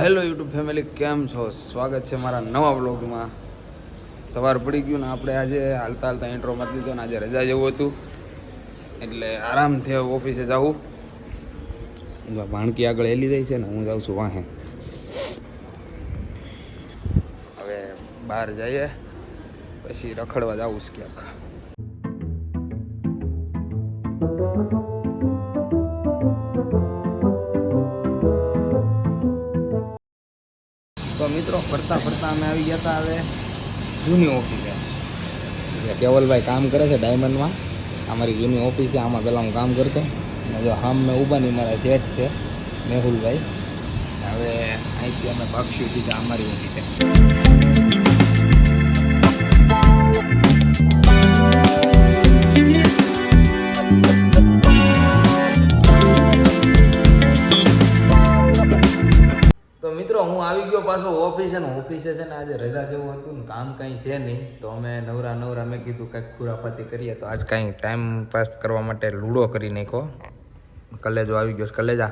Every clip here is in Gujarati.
હેલો યુટ્યુબ ફેમિલી કેમ છો? સ્વાગત છે મારા નવા બ્લોગમાં સવાર પડી ગયું ને આપણે આજે હાલતા હાલતા ઇન્ટ્રો મારી દીધો ને આજે રજા જેવું હતું. એટલે આરામથી ઓફિસે જવું ભાણકી આગળ હેલી જાય છે ને, હું જાઉં છું વાહે. હવે બહાર જઈએ, પછી રખડવા જવું છે ક્યાંક. મિત્રો, ફરતા ફરતા અમે આવી ગયા હતા હવે જૂની ઓફિસે. એટલે કેવલભાઈ કામ કરે છે ડાયમંડમાં અમારી જૂની ઓફિસ છે, આમાં પહેલાં હું કામ કરતો. અને જો હામ મેં ઊભાની મારા શેઠ છે, મેહુલભાઈ. હવે અહીંથી અમે પક્ષી સીધા અમારી ઓફિસે. મિત્રો હું આવી ગયો પાછો ઓફિસે ને ઓફિસે છે ને આજે રજા જેવું હતું ને કામ કંઈ છે નહીં. તો અમે નવરા નવરા મેં કીધું કંઈક ખુરાફાતી કરીએ. તો આજ કાંઈ ટાઈમ પાસ કરવા માટે લૂડો કરી નાખ્યો. કલેજો આવી ગયો કલેજા.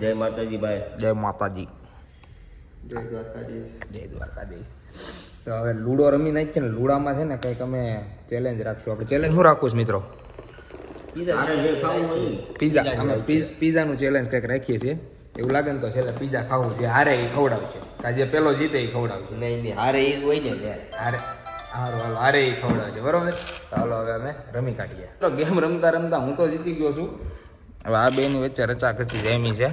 જય માતાજી ભાઈ. જય માતાજી. જય દ્વારકાધીશ. જય દ્વારકાધીશ. તો હવે લૂડો રમી નાખીએ ને લૂડામાં છે ને કંઈક અમે ચેલેન્જ રાખશું. આપણે ચેલેન્જ હું રાખું છું મિત્રો. પીઝા અમે પીઝાનું ચેલેન્જ કંઈક રાખીએ છીએ. એવું લાગે ને તો છેલ્લે પીઝા ખાવું છે હારે એ ખવડાવશે આજે પેલો જીતે એ ખવડાવશે નહીં નહીં હારે એ જ હોય ને લે હારે હારું હાલો હારે એ ખવડાવશે બરોબર? ચાલો હાલો હવે અમે રમી કાઢીએ. તો ગેમ રમતા રમતા હું તો જીતી ગયો છું. હવે આ બેની વચ્ચે રચા ખચી જામી છે.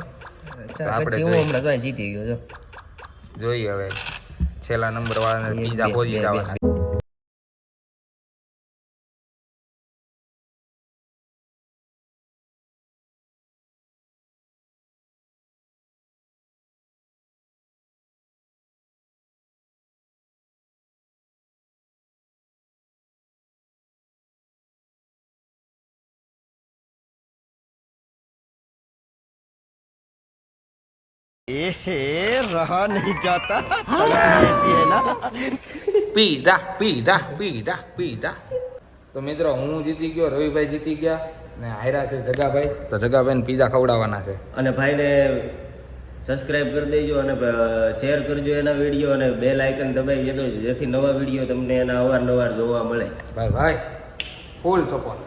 આપણે હું હમણાં જીતી ગયો છો. જોઈએ હવે. છેલ્લા નંબર વાળાને બે, પીઝા પહોંચી બે, જવાના रहा नहीं जाता ऐसी है ना પીઝા પીઝા પીઝા પીઝા તો મિત્રો હું જીતી ગયો રવિભાઈ જીતી ગયા ને હાયરા છે જગાભાઈ તો જગાભાઈને પીઝા ખવડાવવાના છે અને ભાઈને સબસ્ક્રાઇબ કરી દેજો અને શેર કરજો એના વિડીયો અને બેલ આઇકન દબાઈ દેજો જેથી નવા વિડીયો તમને એના અવારનવાર જોવા મળે ભાઈ ભાઈ ફૂલ સપોર્ટ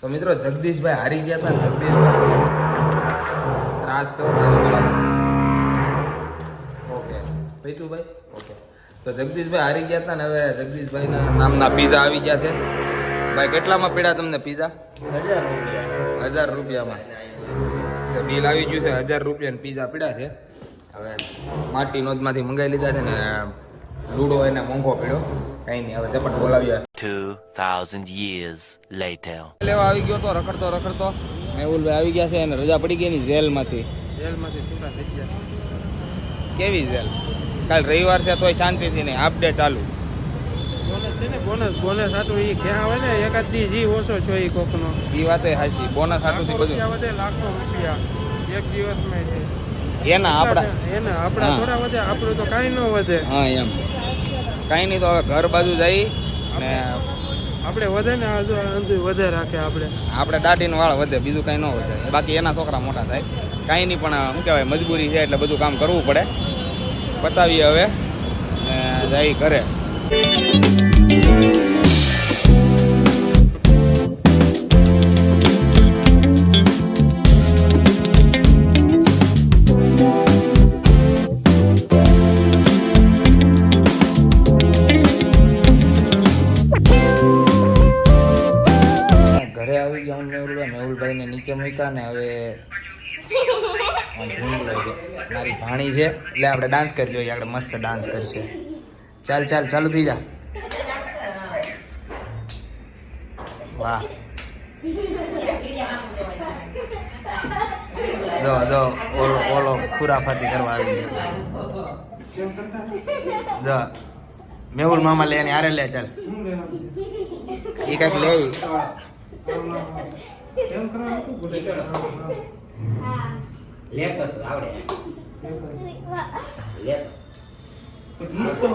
તો મિત્રો જગદીશભાઈ હારી ગયા હતા ને જગદીશભાઈ ત્રાસ છે ઓકે. ભાઈ ઓકે. તો જગદીશભાઈ હારી ગયા હતા ને હવે જગદીશભાઈના નામના પીઝા આવી ગયા છે. ભાઈ કેટલામાં પીડા તમને પીઝા હજાર રૂપિયામાં. બિલ આવી ગયું છે હજાર રૂપિયાના પીઝા પડ્યા છે. હવે માટી નોંધમાંથી મંગાવી લીધા છે ને લૂડો એને મોંઘો પીડો. કંઈ નહીં હવે ચપટ બોલાવ્યા 2,000 years later. લેવા આવી ગયો તો રખડતો રખડતો. મેહુલભાઈ આવી ગયા છે અને રજા પડી ગઈ ની જેલમાંથી. જેલમાંથી છૂટા થઈ ગયા. કેવી જેલ? કાલ રવિવાર છે તોય શાંતિથી નહીં. હાફ ડે ચાલુ. બોનસ છે ને? બોનસ બોનસ આટલું એ ક્યાં આવે ને એકાદ દી જી ઓછો છો એ કોકનો. એ વાતે હાચી. બોનસ આટલું બધું. વધે લાખો રૂપિયા. એક દિવસમાં એના આપણા એના આપણા થોડા વધે આપણું તો કાંઈ ન વધે. હા એમ. કાંઈ નહીં તો હવે ઘર બાજુ જઈ ને આપણે વધે ને હજુ વધે રાખે આપણે. આપણે દાઢીનો વાળ વધે, બીજું કાંઈ ન વધે. બાકી એના છોકરા મોટા થાય. કાંઈ નહીં, પણ, શું કહેવાય, મજબૂરી છે એટલે બધું કામ કરવું પડે. બતાવીએ હવે જઈ ઘરે. હું મેહુલભાઈ મેહુલભાઈને નીચે મૂક્યા ને હવે. મારી ભાણી છે, એટલે આપણે ડાન્સ કરી જોઈએ આપણે મસ્ત ડાન્સ કરશે. ચાલ ચાલ, ચાલુ થઈ જા. વાહ. જો જો, ઓલો ઓલો ખુરાફાતી કરવા આવી જો, મેહુલ મામા લે ને આરે લે, ચાલ. એ કંઈક લે કેમ કરો નતું બોલે હા તો આવડે લેતો ગીત તો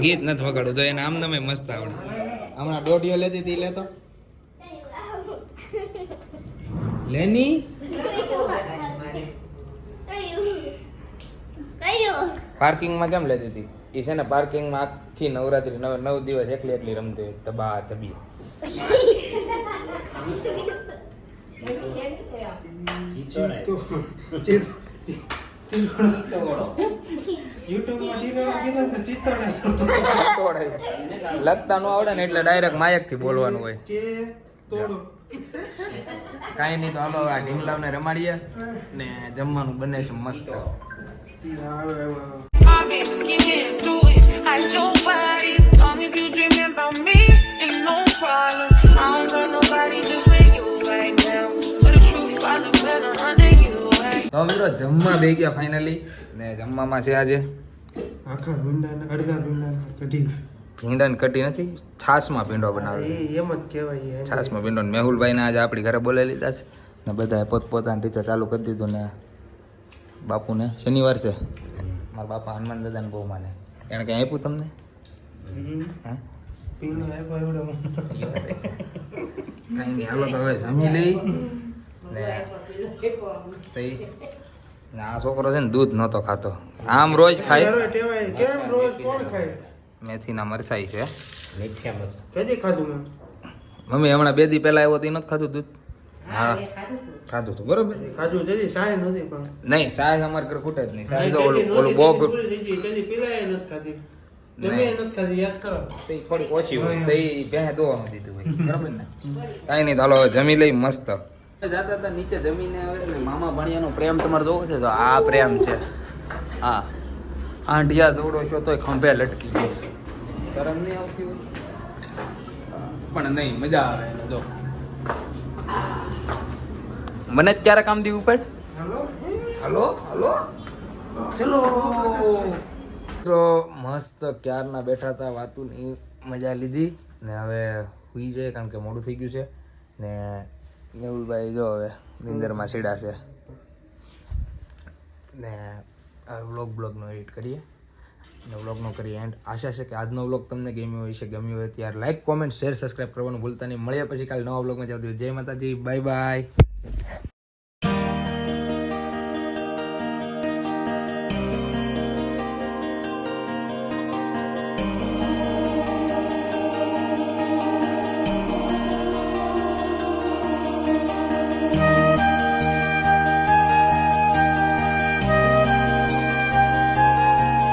ગીત નથી વગાડું તો એને આમ નમે મસ્ત આવડે. હમણાં ડોટીઓ લેતી હતી લેતો. લેની? પાર્કિંગમાં કેમ લેતી હતી? એ છે ને પાર્કિંગમાં આખી નવરાત્રી નવ નવ દિવસ એકલી એકલી રમતી તબા તબી યુટ્યુબમાં ટીવીમાં કીધું તો ચિત્તોડે લખતા નો આવડે ને એટલે ડાયરેક્ટ માયકથી બોલવાનું હોય. કાંઈ નહીં તો હાલો આ ઢીંગલાવને રમાડીએ ને જમવાનું બને છે મસ્ત. મિત્રો જમવા બે ગયા ફાઇનલી ને જમવામાં છે આજે આખા ભીંડાને અડધા ભીંડાને કઢી ભીંડાની કટી નથી છાશમાં ભીંડો બનાવે એ એમ જ કહેવાય એ. છાશમાં ભીંડો ને મેહુલભાઈને આજે આપણી ઘરે બોલાવી લીધા છે ને બધાએ પોતપોતાની રીતે ચાલુ કરી દીધું ને બાપુને શનિવાર છે મારા બાપા હનુમાન દાદાને બહુ માને. એણે કંઈ આપ્યું તમને? હમ. હા. કાંઈ નહીં હાલો તો હવે જમી લઈ. ને આ છોકરો છે ને દૂધ નહોતો ખાતો. આમ રોજ ખાય. કેમ રોજ કોણ ખાય? મેથીના મરસાઈ છે. કદી ખાધું મેં? મમ્મી હમણાં બે દી પહેલા આવ્યો તો એ નથી ખાધું દૂધ? હા. ખાધું હતું બરોબર? ખાધું જદી સાય નથી પણ. નહીં સાહેબ અમારે ઘરે ખૂટે જ નહીં. સાહેબ તો ઓલું ઓલું બોગ કદી પૂરી થઈ ગઈ, કદી પીલાય નથી ખાધી. તમે નથી ખાધી યાદ કરો. તો ઈ થોડીક ઓછી હોય તો ઈ ભેંસ દીધું હોય બરાબર ને? કાંઈ નહીં ચાલો જમી લઈ મસ્ત. જાતા હતા નીચે જમીને આવે ને મામા ભણિયાનો પ્રેમ તમારે જોવો છે તો આ પ્રેમ છે. હા. આંઢિયા દોડો છો તોય ખંભે લટકી જઈશ શરમ નહીં આવતી હોય? પણ નહીં મજા આવે જો. મને જ ક્યારે કામ દેવું પડે? હાલો? હલો? હલો? ચલો. તો મસ્ત ક્યારના બેઠા હતા વાતુની મજા લીધી. ને હવે સુઈ જાય કારણ કે મોડું થઈ ગયું છે. ને મેહુલભાઈ જો હવે નિંદરમાં સીડા છે. ને વ્લોગ બ્લોગનો એડિટ કરીએ. ને વ્લોગનો કરીએ એન્ડ આશા છે કે આજનો વ્લોગ તમને ગમ્યો હોય છે ગમ્યો હોય ત્યારે લાઈક કોમેન્ટ શેર સબસ્ક્રાઈબ કરવાનું ભૂલતા નહીં. મળ્યા પછી કાલે નવા વ્લોગમાં જાવ જય માતાજી બાય બાય